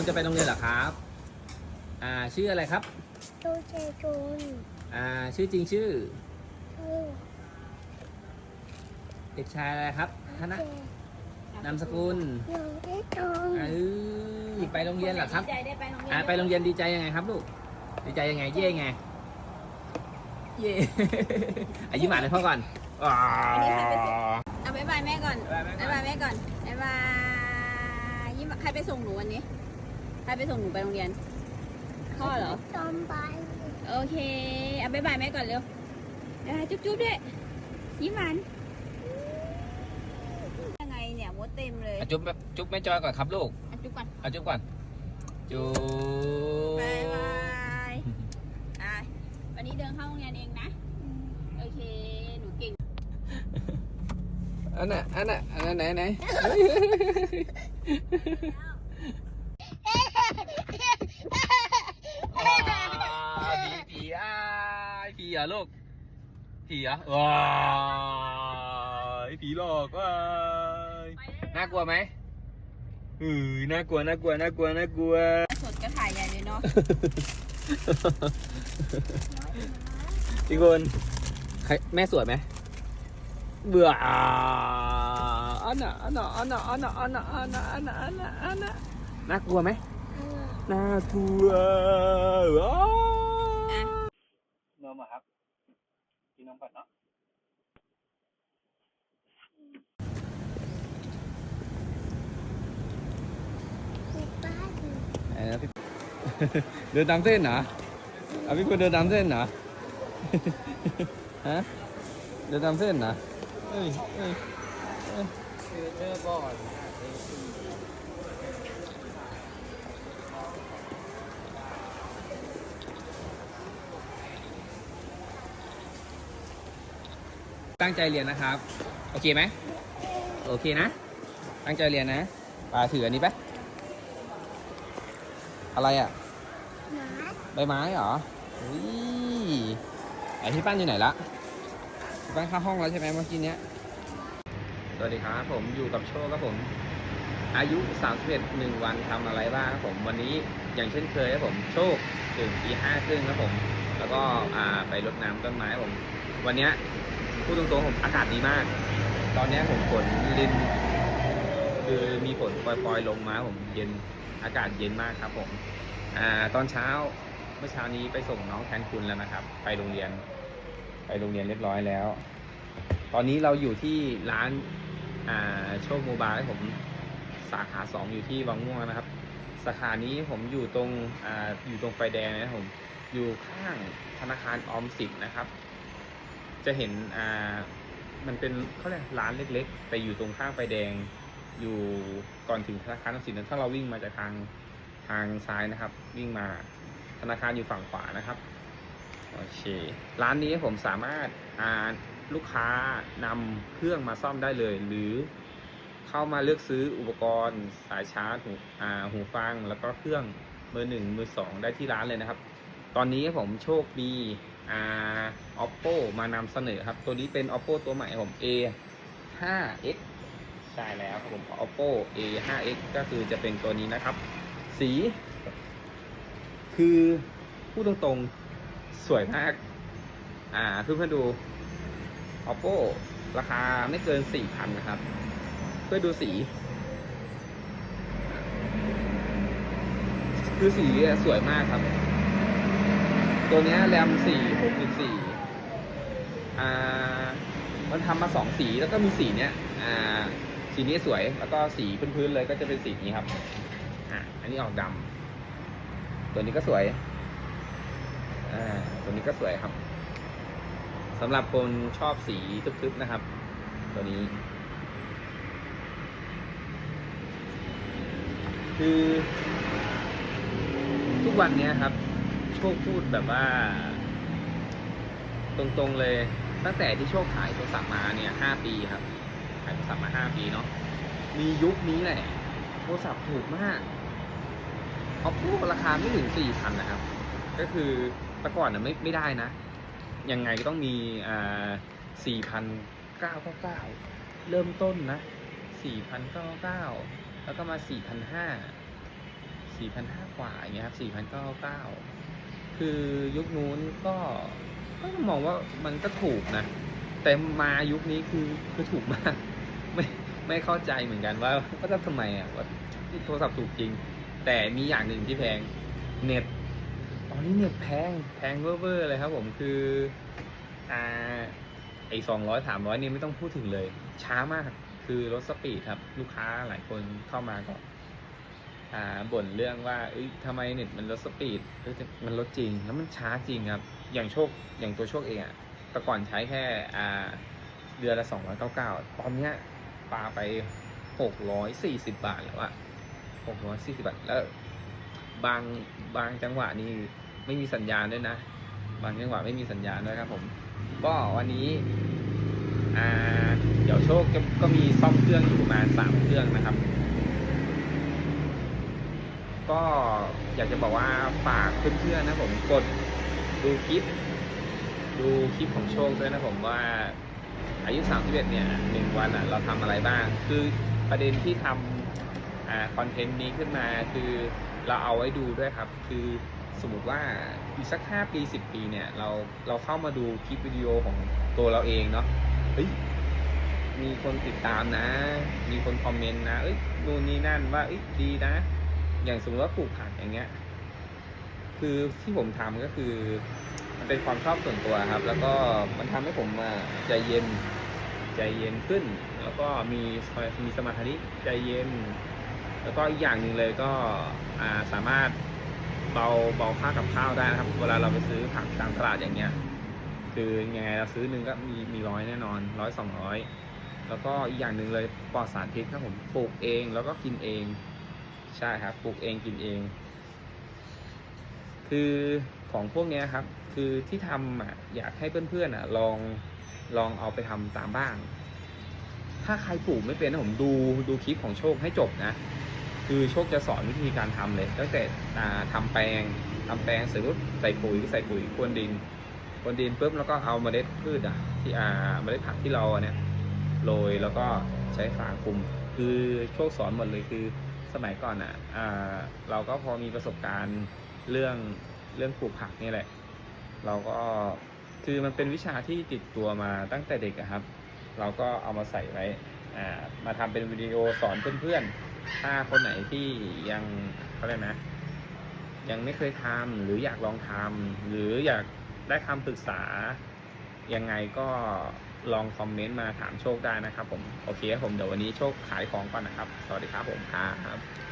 คุณจะไปโรงเรียนเหรอครับ อ่า ชื่ออะไรครับดูเจจูนอ่า ชื่อจริงชื่อ ชื่อเด็กชายอะไรครับธนะเจนามสกุลหนูเจจูนเออไปโรงเรียนเหรอครับ ดีใจได้ไปโรงเรียนอ่า ไปโรงเรียนดีใจยังไงครับลูก ดีใจยังไง เย่ไง เย่ อายิ้มหวานให้พ่อก่อนอ๋อ เอาบ๊ายบายแม่ก่อนบ๊ายบายแม่ก่อน บ๊ายบายแม่ก่อนบ๊ายบายยิ้มใครไปส่งหนูวันนี้ใค รไปส่งหนูไปโรงเรียน พ่อเหรอจอมไปโอเคเอาบ๊ายบายแม่ก่อนเร็วบ๊ายบายจุ๊บจุ๊บด้วยยิ้มหวานยังไงเนี่ยมดเต็มเลยอะจุ๊บจุ๊บแม่จอยก่อนครับลูกอะจุ๊บก่อนเอาจุ๊บก่อน จุ๊บบายบายอะวันนี้เดินเข้าโรงเรียนเองนะ โอเค หนูเก่ง อันน่ะ อันน่ะ อันน่ะไหนไหนผีผีอะ ผีเหรอลูกผีเหรอว้ายผีหลอกว้ายน่ากลัวไหมอือน่ากลัวน่ากลัวน่ากลัวน่ากลัว สดก็ถ่ายใหญ่เลยเนาะพี่กุลใครแม่สวยไหมเบื่ออ่าอันน่ะอันน่ะอันน่ะอันน่ะอันน่ะอันน่ะอันน่ะอันน่ะอันน่ะน่ากลัวไหมน่ากลัวว้าว นมอะครับ กินนมก่อนเนาะเออพี่ เดินตามเส้นเหรอเอาพี่กุลเดินตามเส้นเหรอฮะ เดินตามเส้นเหรอเอ้ยเอ้ยเอ้ยคือเจอก่อน ตั้งใจเรียนนะครับ โอเคไหมโอเคนะ ตั้งใจเรียนนะปาถืออันนี้ไปอะไรอะหมาใบไม้เหรออุ้ยไอพี่ปั้นอยู่ไหนละพี่ปั้นเข้าห้องแล้วใช่ไหมเมื่อกี้เนี้ยสวัสดีครับผมอยู่กับโชคครับผม อายุ31หนึ่งวันทำอะไรบ้างครับผมวันนี้อย่างเช่นเคยครับผมโชคตื่นตีห้าครึ่งครับผม แล้วก็อ่าไปรดน้ำต้นไม้ครับผม วันเนี้ย พูดตรงๆผมอากาศดีมาก ตอนนี้ผมฝนลินคือมีฝนปล่อยๆลงมาผมเย็นอากาศเย็นมากครับผมอ่าตอนเช้าเมื่อเช้านี้ไปส่งน้องแทนคุณแล้วนะครับ ไปโรงเรียน ไปโรงเรียนเรียบร้อยแล้ว ตอนนี้เราอยู่ที่ร้านอ่าโชคโมบายผมสาขาสองอยู่ที่วังม่วงนะครับ สาขานี้ผมอยู่ตรงอ่าอยู่ตรงไฟแดงนะครับผมอยู่ข้างธนาคารออมสินนะครับ จะเห็นอ่ามันเป็นเขาเรียกร้านเล็ก ๆ แต่อยู่ตรงข้างไฟแดง อยู่ก่อนถึงธนาคารออมสินถ้าเราวิ่งมาจากทางทางซ้ายนะครับ วิ่งมาธนาคารอยู่ฝั่งขวานะครับโอเคร้านนี้ผมสามารถอ่าลูกค้านำเครื่องมาซ่อมได้เลย หรือเข้ามาเลือกซื้ออุปกรณ์สายชาร์จหูอ่าหูฟัง แล้วก็เครื่องมือหนึ่งมือสองได้ที่ร้านเลยนะครับ ตอนนี้ผมโชคดี oppo มานำเสนอครับ ตัวนี้เป็น oppo ตัวใหม่ผม a 5 x ใช่แล้วครับผม oppo a 5 x ก็คือจะเป็นตัวนี้นะครับ สี คือพูดตรงๆ สวยมาก อ่าเพื่อนๆดู oppo ราคาไม่เกิน4,000นะครับ เพื่อดูสี คือสีสวยมากครับ ตัวเนี้ยแรมสี่หกจุดสี่อ่ามันทำมาสองสีแล้วก็มีสีเนี้ยอ่าสีนี้สวยแล้วก็สีพื้นๆเลยก็จะเป็นสีนี้ครับอ่าอันนี้ออกดำตัวนี้ก็สวยอ่าตัวนี้ก็สวยครับสำหรับคนชอบสีทึบๆนะครับ ตัวนี้ คือ ทุกวันเนี้ยครับ โชคพูดแบบว่า ตรงๆเลย ตั้งแต่ที่โชคขายโทรศัพท์มาเนี่ยห้าปีครับ ขายโทรศัพท์มาห้าปีเนาะมียุคนี้แหละ โทรศัพท์ถูกมาก oppo ราคาไม่ถึงสี่พันนะครับ ก็คือแต่ก่อนน่ะไม่ไม่ได้นะ ยังไงก็ต้องมีอ่าสี่พันเก้าเก้าเก้าเริ่มต้นนะสี่พันเก้าเก้าแล้วก็มาสี่พันห้าสี่พันห้ากว่าอย่างเงี้ยครับสี่พันเก้าเก้า คือยุคนู้นก็ก็มองว่ามันก็ถูกนะ แต่มายุคนี้คือคือถูกมาก ไม่ไม่เข้าใจเหมือนกันว่าว่าจะทำไมอะว่าโทรศัพท์ถูกจริง แต่มีอย่างหนึ่งที่แพงเน็ตตอนนี้เน็ตแพงแพงเวอร์เลยครับผมคืออ่าไอ้สองร้อยสามร้อยนี่ไม่ต้องพูดถึงเลย ช้ามากคือรถสปีดครับ ลูกค้าหลายคนเข้ามาก็ อ่าบ่นเรื่องว่าเอ้ยทำไมเน็ตมันลดสปีดเอ้ยแต่มันลดจริง แล้วมันช้าจริงครับ อย่างโชคอย่างตัวโชคเองอะแต่ก่อนใช้แค่อ่าเดือนละสองร้อยเก้าเก้าตอนเนี้ยปาไปหกร้อยสี่สิบบาทแล้วอะหกร้อยสี่สิบบาทแล้ว บางบางจังหวะนี่ไม่มีสัญญาณด้วยนะ บางจังหวะไม่มีสัญญาณด้วยครับผม ก็วันนี้อ่าเดี๋ยวโชคก็มีซ่อมเครื่องอยู่ประมาณสามเครื่องนะครับ ก็อยากจะบอกว่าฝากเพื่อนๆนะผมกดดูคลิป ดูคลิปของโชคด้วยนะผมว่าอายุ31เนี่ยหนึ่งวันอะเราทำอะไรบ้าง คือประเด็นที่ทำอ่าคอนเทนต์นี้ขึ้นมาคือเราเอาไว้ดูด้วยครับ คือสมมติว่าอีกสักห้าปีสิบปีเนี่ยเราเราเข้ามาดูคลิปวิดีโอของตัวเราเองเนาะเฮ้ยมีคนติดตามนะ มีคนคอมเมนต์นะเอ้ยนู่นนี่นั่นว่าเอ้ยดีนะ อย่างสมมติว่าปลูกผักอย่างเงี้ย คือที่ผมทำก็คือ มันเป็นความชอบส่วนตัวครับ แล้วก็มันทำให้ผมใจเย็น ใจเย็นขึ้น แล้วก็มีมีสมาธิใจเย็น แล้วก็อีกอย่างหนึ่งเลยก็าสามารถเบาเบาค่ากับข้าวได้นะครับ เวลาเราไปซื้อผักตามตลาดอย่างเงี้ย คือยังไงเราซื้อหนึ่งก็มีมีร้อยแน่นอนร้อยสองร้อยแล้วก็อีกอย่างหนึ่งเลยปลอดสารพิษครับผมปลูกเองแล้วก็กินเอง ใช่ครับปลูกเองกินเอง คือของพวกนี้ครับ คือที่ทำอะอยากให้เพื่อนๆอะ ลองลองเอาไปทำตามบ้าง ถ้าใครปลูกไม่เป็นนะผมดูดูคลิปของโชคให้จบนะ คือโชคจะสอนวิธีการทำเลยตั้งแต่ทำแปลงทำแปลงเสร็จปุ๊บใส่ปุ๋ยใส่ปุ๋ยพรวนดินพรวนดินปุ๊บแล้วก็เอาเมล็ดพืชอะ ที่อ่าเมล็ดผักที่เราเนี่ยโรยแล้วก็ใช้ฝาคุม คือโชคสอนหมดเลยคือ สมัยก่อนอะอ่าเราก็พอมีประสบการณ์เรื่องเรื่องปลูกผักนี่แหละ เราก็คือมันเป็นวิชาที่ติดตัวมาตั้งแต่เด็กครับ เราก็เอามาใส่ไว้มาทำเป็นวิดีโอสอนเพื่อนๆ ถ้าคนไหนที่ยังเขาเรียกนะ ยังไม่เคยทำหรืออยากลองทำหรืออยากได้คำปรึกษายังไงก็ ลองคอมเมนต์มาถามโชคได้นะครับผม โอเคครับผม เดี๋ยววันนี้โชคขายของก่อนนะครับ สวัสดีครับผมครับ